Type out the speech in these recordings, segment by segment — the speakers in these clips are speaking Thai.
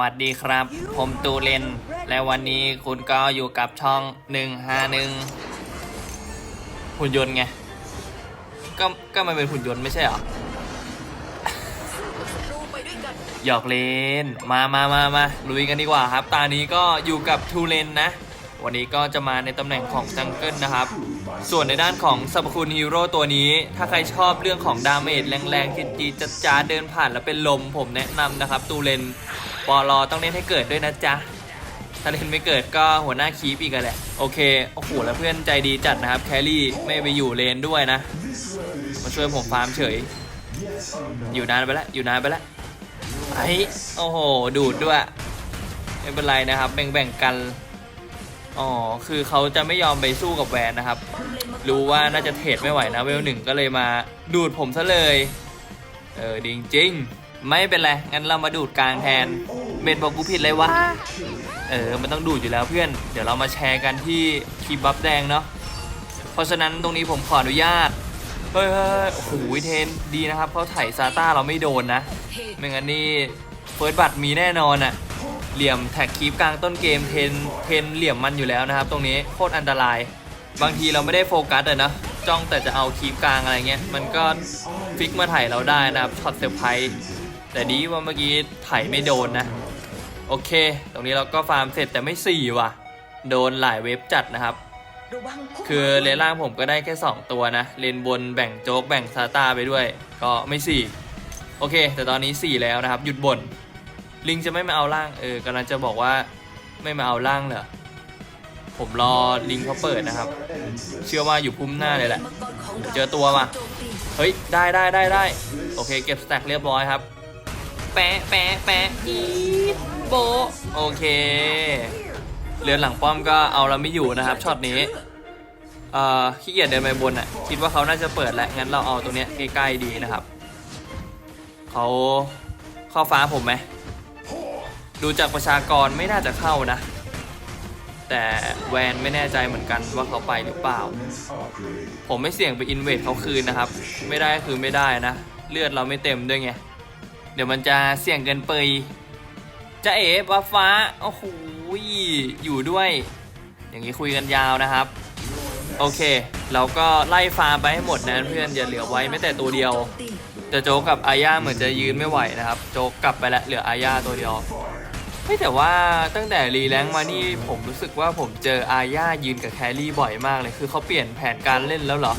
สวัสดีครับ ผมตูเลน และวันนี้คุณก็อยู่กับช่อง 151 หุ่นยนต์ไง ก็ก็มันเป็นหุ่นยนต์ไม่ใช่หรอ หยอกเล่น มามามามาลุยกันดีกว่าครับ ตานี้ก็อยู่กับทูเลนนะ วันนี้ก็จะมาในตำแหน่งของจังเกิลนะครับ ส่วนในด้านของสรรพคุณฮีโร่ตัวนี้ ถ้าใครชอบเรื่องของดาเมจแรงๆจีดๆจ้าเดินผ่านแล้วเป็นลมผมแนะนำนะครับ ตูเลน ปอลอต้องเล่นให้เกิดด้วยนะจ๊ะ ถ้าเล่นไม่เกิดก็หัวหน้าคีปอีกแหละ โอเค โอ้โห แล้วเพื่อนใจดีจัดนะครับ แครี่ไม่ไปอยู่เลนด้วยนะ มาช่วยผมฟาร์มเฉย อยู่นานไปล้วอยู่นานไปล้วไอ้โอ้โห ดูดด้วย ไม่เป็นไรนะครับ แบ่งๆกัน อ๋อ คือเขาจะไม่ยอมไปสู้กับแวนนะครับ รู้ว่าน่าจะเทรดไม่ไหวนะ เวลหนึ่งก็เลยมาดูดผมซะเลย เออ จริงจริง ไม่เป็นไร งั้นเรามาดูดกลางแทน เบนบอกกูผิดเลยวะ เออ มันต้องดูดอยู่แล้วเพื่อน เดี๋ยวเรามาแชร์กันที่คีบบัฟแดงเนาะ เพราะฉะนั้นตรงนี้ผมขออนุญาต เฮ้ยเฮ้ยโอ้โหเทนดีนะครับเขาไถ่ซาต้าเราไม่โดนนะ ไม่งั้นนี่เฟิร์สบัตมีแน่นอนอะเหลี่ยมแท็กคีปกลางต้นเกมเทนเทนเหลี่ยมมันอยู่แล้วนะครับ ตรงนี้โคตรอันตราย บางทีเราไม่ได้โฟกัสเลยนะจ้องแต่จะเอาคีปกลางอะไรเงี้ย มันก็ฟิกมาไถ่เราได้นะครับช็อตเซอร์ไพรส์ แต่ดีว่าเมื่อกี้ไถ่ไม่โดนนะ โอเค ตรงนี้เราก็ฟาร์มเสร็จแต่ไม่สี่ว่ะ โดนหลายเว็บจัดนะครับ คือเลนล่างผมก็ได้แค่ 2 ตัวนะ เลนบนแบ่งโจ๊กแบ่งซาตาไปด้วย ก็ไม่4โอเค แต่ตอนนี้4แล้วนะครับ หยุดบ่นลิงจะไม่มาเอาล่างเออกำลังจะบอกว่าไม่มาเอาล่างเหรอผมรอลิงเขาเปิดนะครับ เชื่อว่าอยู่พุ่มหน้าเลยแหละ เจอตัวมา เฮ้ย ได้ได้ได้ได้ โอเค เก็บสแต็กเรียบร้อยครับ แปะแปะแปะอีดโบะโอเค เรือนหลังป้อมก็เอาเราไม่อยู่นะครับช็อตนี้เอ่อขี้เกียจเดินไปบนอะคิดว่าเขาน่าจะเปิดแล้วงั้นเราเอาตรงเนี้ยใกล้ๆดีนะครับเขาเข้าฟ้าผมไหมดูจากประชากรไม่น่าจะเข้านะ แต่แวนไม่แน่ใจเหมือนกันว่าเขาไปหรือเปล่า ผมไม่เสี่ยงไปอินเวดเขาคืนนะครับ ไม่ได้คือไม่ได้นะ เลือดเราไม่เต็มด้วยไง ดี๋ยวมันจะเสี่ยงเกินเปยจะเอ๋ฟ้าฟ้า โอ้โหอยู่ด้วย อย่างนี้คุยกันยาวนะครับ โอเค เราก็ไล่ฟาไปให้หมดนะเพื่อนอย่าเหลือไว้แม้แต่ตัวเดียวแต่โจกับอาญาเหมือนจะยืนไม่ไหวนะครับ โจกกลับไปแล้วเหลืออาญาตัวเดียวเฮ้แต่ว่าตั้งแต่รีแลงค์มานี่ผมรู้สึกว่าผมเจออาญายืนกับแครี่บ่อยมากเลย คือเขาเปลี่ยนแผนการเล่นแล้วเหรอ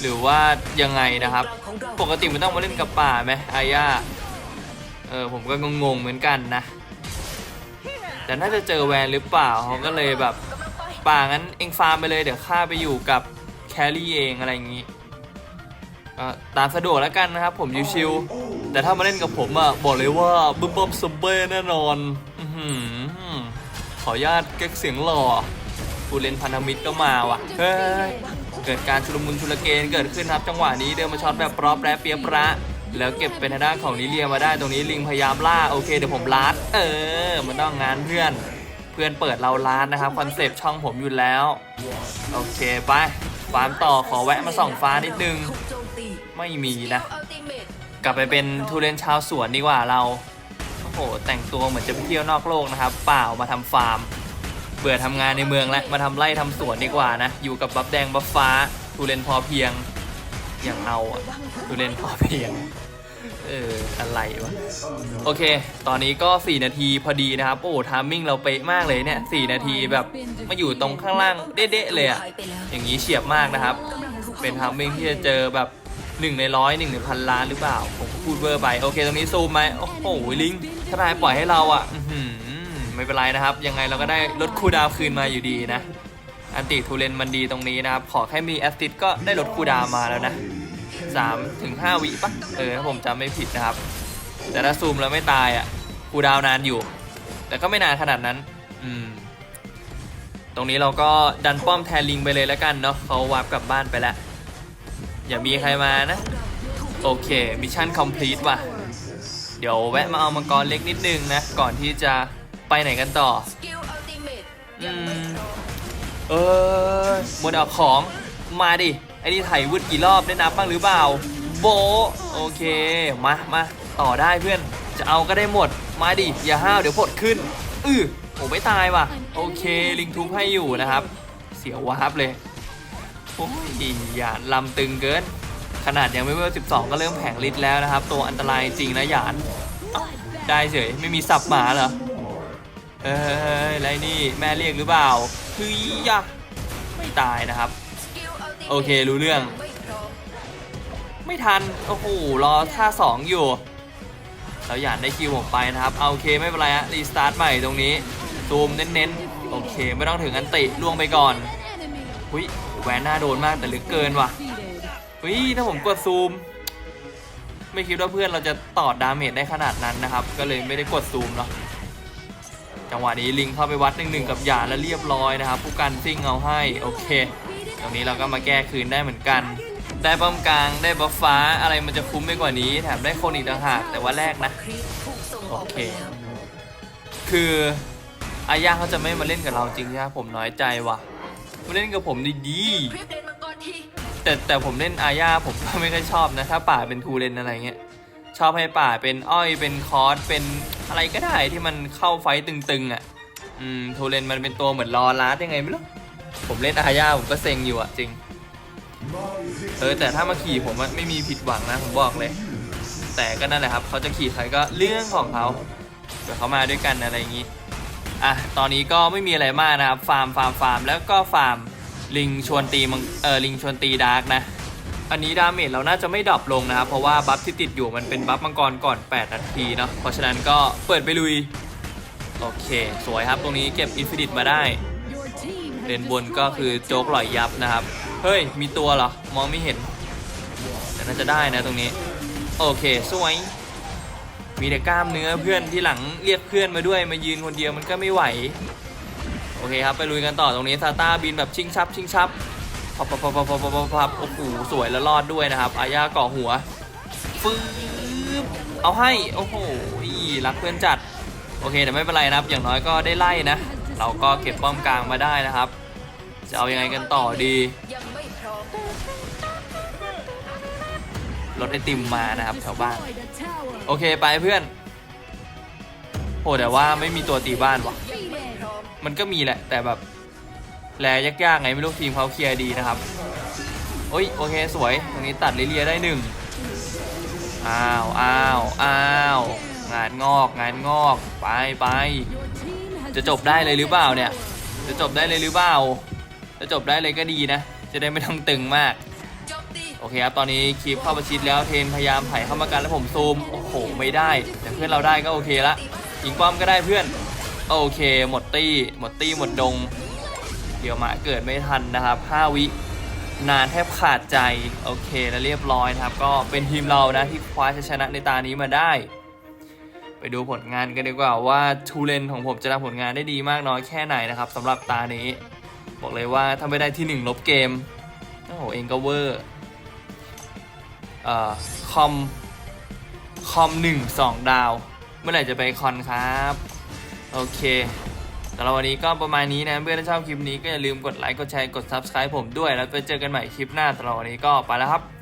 หรือว่ายังไงนะครับ ปกติมันต้องมาเล่นกับป่าไหมอาญา เออผมก็งงๆเหมือนกันนะ แต่น่าจะเจอแวนหรือเปล่าเขาก็เลยแบบป่างั้นเองฟาร์มไปเลยเดี๋ยวข้าไปอยู่กับแครี่เองอะไรอย่างนี้ตามสะดวกแล้วกันนะครับ ผมชิวๆแต่ถ้ามาเล่นกับผมอะบอกเลยว่าบึ้มบึ้มซัมเบ้แน่นอนขออนุญาตเก๊กเสียงหล่อผู้เล่นพันธมิตรก็มาว่ะเฮ้ยเกิดการชุลมุนชุลเกนเกิดขึ้นครับจังหวะนี้เดินมาช็อตแบบปรอแปรเปียประ แล้วเก็บเป็นทางด้านของนิเลียมาได้ตรงนี้ลิงพยายามล่าโอเคเดี๋ยวผมลัดเออ มันต้องงานเพื่อนเพื่อนเปิดเราล้านนะครับคอนเซปต์ช่องผมอยู่แล้ว โอเคไปฟาร์มต่อขอแวะมาส่องฟ้านิดนึง ไม่มีนะ กลับไปเป็นทุเรียนชาวสวนดีกว่าเราโอ้โหแต่งตัวเหมือนจะไปเที่ยวนอกโลกนะครับ เปล่ามาทำฟาร์ม เบื่อทำงานในเมืองแล้วมาทำไร่ทำสวนดีกว่านะ อยู่กับบัฟแดงบัฟฟ้าทุเรียนพอเพียงอย่างเอาทุเรียนพอเพียง เออ อะไรวะ โอเค ตอนนี้ก็ 4 นาทีพอดีนะครับ โอ้ทามมิ่งเราเป๊ะมากเลยเนี่ย4นาทีแบบมาอยู่ตรงข้างล่างเด๊ะเลยอะอย่างนี้เฉียบมากนะครับ เป็นทามมิ่งที่จะเจอแบบ1ในร้อยหนึ่งในพันล้านหรือเปล่า ผมพูดเวอร์ไป โอเค ตรงนี้ซูมไหมโอ้โห ลิงถ้านายปล่อยให้เราอะไม่เป็นไรนะครับ ยังไงเราก็ได้ลดคูดาวคืนมาอยู่ดีนะ อันติทูเลนมันดีตรงนี้นะครับ ขอแค่มีแอสซิดก็ได้ลดคูดาวมาแล้วนะ 3ถึง5วิปะเออถ้าผมจำไม่ผิดนะครับ แต่ถ้าซูมแล้วไม่ตายอะคูดาวนานอยู่ แต่ก็ไม่นานขนาดนั้น อืม ตรงนี้เราก็ดันป้อมแทนลิงไปเลยแล้วกันเนาะเขาวาร์ปกลับบ้านไปแล้ว อย่ามีใครมานะ โอเคมิชชั่นคอมพลีทว่ะ เดี๋ยวแวะมาเอามังกรเล็กนิดนึงนะ ก่อนที่จะไปไหนกันต่ออืมเออหมดเอาของมาดิ อ้นี่ไถวืดกี่รอบได้นับบ้างหรือเปล่า โบโอเค มามาต่อได้เพื่อน จะเอาก็ได้หมด มาดิ อย่าห้าวเดี๋ยวผดขึ้น อือผมไม่ตายว่ะ โอเค ลิงทุบให้อยู่นะครับ เสียววาบเลย โอ้ยหยาลำตึงเกิน ขนาดยังไม่เวล12 ก็เริ่มแผงฤทธิ์แล้วนะครับ ตัวอันตรายจริงนะหยาน ได้เฉย ไม่มีสับหมาเหรอ เอ้ยไรนี่ แม่เรียกหรือเปล่าเฮ้ยยะไม่ตายนะครับ โอเครู้เรื่อง ไม่ทัน โอ้โห รอท่า 2 อยู่ แล้วหยานได้คิวผมไปนะครับ เอาโอเคไม่เป็นไรฮะรีสตาร์ทใหม่ตรงนี้ซูมเน้นๆ โอเค ไม่ต้องถึงอันติล่วงไปก่อนหุยแหวนหน้าโดนมากแต่ลือเกินว่ะหุยถ้าผมกดซูม ไม่คิดว่าเพื่อนเราจะต่อดาเมจได้ขนาดนั้นนะครับ ก็เลยไม่ได้กดซูมเนาะจังหวะนี้ลิงเข้าไปวัดหนึ่งหนึ่งกับหยาแล้วเรียบร้อยนะครับผู้กันซิ่งเอาให้โอเค ตรงนี้เราก็มาแก้คืนได้เหมือนกัน ได้ป้อมกลางได้บัฟฟ้าอะไรมันจะคุ้มไปกว่านี้ แถมได้คนอีกต่างหากแต่ว่าแรกนะ โอเค คืออาญาเขาจะไม่มาเล่นกับเราจริงใช่ไหมผมน้อยใจว่ะมาเล่นกับผมดีๆแต่แต่ผมเล่นอาญาผมก็ไม่ค่อยชอบนะ ถ้าป่าเป็นทูเลนอะไรเงี้ยชอบให้ป่าเป็นอ้อยเป็นคอร์สเป็นอะไรก็ได้ที่มันเข้าไฟตึงๆอะ อืมทูเลนมันเป็นตัวเหมือนรอลาสยังไงไม่รู้ ผมเล่นอาญาผมก็เซ็งอยู่อะจริง เออแต่ถ้ามาขี่ผมไม่มีผิดหวังนะผมบอกเลย แต่ก็นั่นแหละครับเขาจะขี่ใครก็เรื่องของเขาเดี๋ยวเขามาด้วยกันอะไรอย่างนี้อะตอนนี้ก็ไม่มีอะไรมากนะครับฟาร์มฟาร์มฟาร์มแล้วก็ฟาร์มลิงชวนตีมังเออลิงชวนตีดาร์กนะอันนี้ดาเมจเราน่าจะไม่ดรอปลงนะครับเพราะว่าบัฟที่ติดอยู่มันเป็นบัฟมังกรก่อน 8 นาทีเนาะเพราะฉะนั้นก็เปิดไปลุย โอเค สวยครับตรงนี้เก็บอินฟินิตมาได้ เลนบนก็คือโจ๊กหลอยยับนะครับ เฮ้ย มีตัวเหรอ มองไม่เห็น แต่น่าจะได้นะตรงนี้ โอเค สวย มีแต่กล้ามเนื้อเพื่อนที่หลังเรียกเพื่อนมาด้วยมายืนคนเดียวมันก็ไม่ไหว โอเคครับ ไปลุยกันต่อตรงนี้ซาต้าบินแบบชิงชับชิงชับพับพับพับพับพับพับพับโอ้โหสวยแล้วรอดด้วยนะครับ อาญาเกาะหัวฟืบเอาให้ โอ้โหรักเพื่อนจัด โอเคแต่ไม่เป็นไรนะครับ อย่างน้อยก็ได้ไล่นะ เราก็เก็บป้อมกลางมาได้นะครับ จะเอายังไงกันต่อดียังไม่พร้อมรถไอติมมานะครับแถวบ้าน โอเคไปเพื่อนโหแต่ว่าไม่มีตัวตีบ้านวะมันก็มีแหละ แต่แบบแลยากๆไงไม่รู้ทีมเขาเคลียร์ดีนะครับโอ้ยโอเคสวยตรงนี้ตัดลิเลียได้หนึ่งอ้าวอ้าวอ้าวงานงอกงานงอกไปไป จะจบได้เลยหรือเปล่าเนี่ย จะจบได้เลยหรือเปล่า จะจบได้เลยก็ดีนะ จะได้ไม่ต้องตึงมาก โอเคครับ ตอนนี้คลิปเข้าประชิดแล้ว เทนพยายามไถ่เข้ามากันแล้วผมซูม โอ้โห ไม่ได้ แต่เพื่อนเราได้ก็โอเคละยิงป้อมก็ได้เพื่อน โอเค หมดตี้ หมดตี้ หมดดง เดี๋ยวมาเกิดไม่ทันนะครับ5วินานแทบขาดใจ โอเคแล้วเรียบร้อยนะครับ ก็เป็นทีมเรานะที่คว้าชัยชนะในตานี้มาได้ ไปดูผลงานกันดีกว่าว่าทูเลนของผมจะทำผลงานได้ดีมากน้อยแค่ไหนนะครับสำหรับตานี้ บอกเลยว่าถ้าไม่ได้ที่หนึ่งลบเกม โอ้โห เองก็เวอร์เอ่อคอม คอมหนึ่งสองดาว เมื่อไหร่จะไปคอนครับ โอเคสำหรับวันนี้ก็ประมาณนี้นะ เพื่อนถ้าชอบคลิปนี้ก็อย่าลืมกดไลค์ กดแชร์ กด Subscribe ผมด้วย แล้วไปเจอกันใหม่คลิปหน้าสำหรับวันนี้ก็ไปแล้วครับ